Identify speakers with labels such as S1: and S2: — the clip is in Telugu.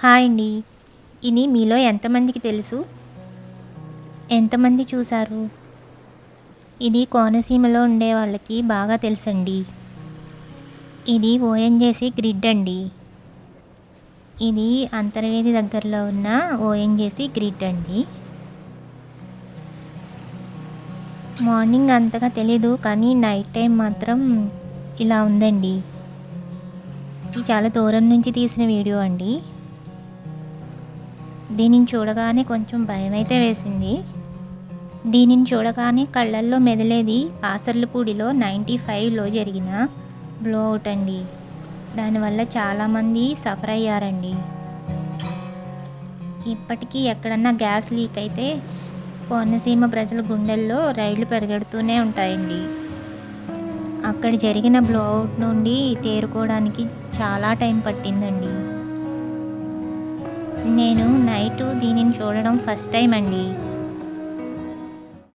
S1: హాయ్ అండి. ఇది మీలో ఎంతమందికి తెలుసు? ఎంతమంది చూశారు? ఇది కోనసీమలో ఉండే వాళ్ళకి బాగా తెలుసండి. ఇది ఓఎన్జేసి గ్రిడ్ అండి. ఇది అంతర్వేది దగ్గరలో ఉన్న ఓఎన్జేసి గ్రిడ్ అండి. మార్నింగ్ అంతగా తెలీదు కానీ నైట్ టైం మాత్రం ఇలా ఉందండి. ఇది చాలా దూరం నుంచి తీసిన వీడియో అండి. దీనిని చూడగానే కొంచెం భయమైతే వేసింది. దీనిని చూడగానే కళ్ళల్లో మెదిలేది పాసర్లపూడిలో నైంటీ ఫైవ్లో జరిగిన బ్లో అవుట్ అండి. దానివల్ల చాలామంది సఫర్ అయ్యారండి. ఇప్పటికీ ఎక్కడన్నా గ్యాస్ లీక్ అయితే కోనసీమ ప్రజల గుండెల్లో రైళ్ళు పెరగెడుతూనే ఉంటాయండి. అక్కడ జరిగిన బ్లో అవుట్ నుండి తేరుకోవడానికి చాలా టైం పట్టిందండి. నేను నైటు దీనిని చూడడం ఫస్ట్ టైం అండి.